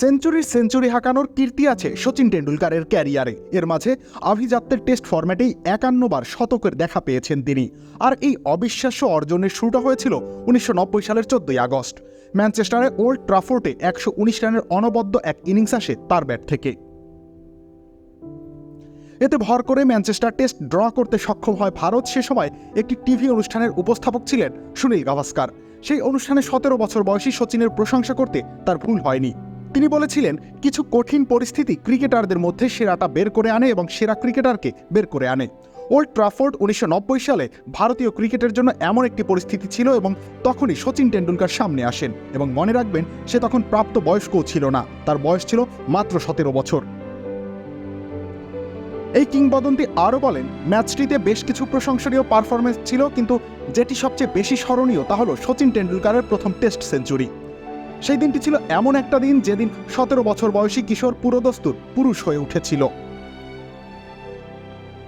সেঞ্চুরির century হাঁকানোর কীর্তি আছে সচিন টেন্ডুলকারের ক্যারিয়ারে। এর মাঝে আভিজাত্যের টেস্ট ফরম্যাটেই একান্নবার শতকের দেখা পেয়েছেন তিনি। আর এই অবিশ্বাস্য অর্জনের শুরুটা হয়েছিল উনিশশো নব্বই সালের চোদ্দই আগস্ট। ম্যানচেস্টারে ওল্ড ট্রাফোর্টে একশো উনিশ রানের অনবদ্য এক ইনিংস আসে তার ব্যাট থেকে। এতে ভর করে ম্যানচেস্টার টেস্ট ড্র করতে সক্ষম হয় ভারত। সে সময় একটি টিভি অনুষ্ঠানের উপস্থাপক ছিলেন সুনীল গাভাস্কার। সেই অনুষ্ঠানে সতেরো বছর বয়সী সচিনের প্রশংসা করতে তার ভুল হয়নি। তিনি বলেছিলেন, কিছু কঠিন পরিস্থিতি ক্রিকেটারদের মধ্যে সেরাটা বের করে আনে এবং সেরা ক্রিকেটারকে বের করে আনে। ওল্ড ট্রাফোর্ড উনিশশো নব্বই সালে ভারতীয় ক্রিকেটের জন্য এমন একটি পরিস্থিতি ছিল এবং তখনই সচিন টেন্ডুলকার সামনে আসেন এবং মনে রাখবেন, সে তখন প্রাপ্ত বয়স্কও ছিল না। তার বয়স ছিল মাত্র সতেরো বছর। এই কিংবদন্তি আরও বলেন, ম্যাচটিতে বেশ কিছু প্রশংসনীয় পারফরমেন্স ছিল, কিন্তু যেটি সবচেয়ে বেশি স্মরণীয় তা হল সচিন টেন্ডুলকারের প্রথম টেস্ট সেঞ্চুরি। সেই দিনটি ছিল এমন একটা দিন যেদিন সতেরো বছর বয়সী কিশোর পুরোদস্তুর পুরুষ হয়ে উঠেছিল।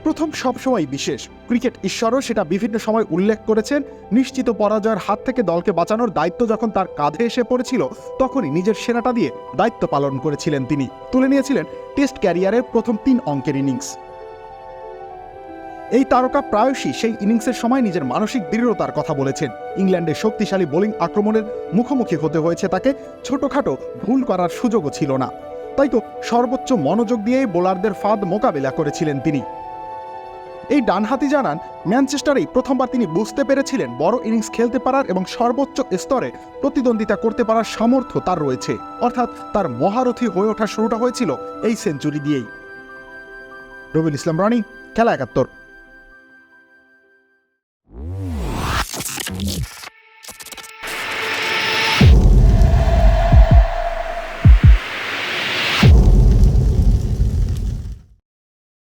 প্রথম সবসময় বিশেষ। ক্রিকেট ঈশ্বরও সেটা বিভিন্ন সময় উল্লেখ করেছেন, নিশ্চিত পরাজয়ের হাত থেকে দলকে বাঁচানোর দায়িত্ব যখন তার কাঁধে এসে পড়েছিল, তখনই নিজের সেরাটা দিয়ে দায়িত্ব পালন করেছিলেন তিনি। তুলে নিয়েছিলেন টেস্ট ক্যারিয়ারের প্রথম তিন অঙ্কের ইনিংস। এই তারকা প্রায়শই সেই ইনিংসের সময় নিজের মানসিক দৃঢ়তার কথা বলেছেন। ইংল্যান্ডের শক্তিশালী বোলিং আক্রমণের মুখোমুখি হতে হয়েছে তাকে, ছোটখাটো ভুল করার সুযোগও ছিল না। তাই তো সর্বোচ্চ মনোযোগ দিয়েই বোলারদের ফাঁদ মোকাবিলা করেছিলেন তিনি। এই ডানহাতি জানান, ম্যানচেস্টারেই প্রথমবার তিনি বুঝতে পেরেছিলেন বড় ইনিংস খেলতে পারার এবং সর্বোচ্চ স্তরে প্রতিদ্বন্দ্বিতা করতে পারার সামর্থ্য তার রয়েছে। অর্থাৎ তার মহারথী হয়ে ওঠা শুরুটা হয়েছিল এই সেঞ্চুরি দিয়েই। রবিউল ইসলাম রানি, খেলা একাত্তর।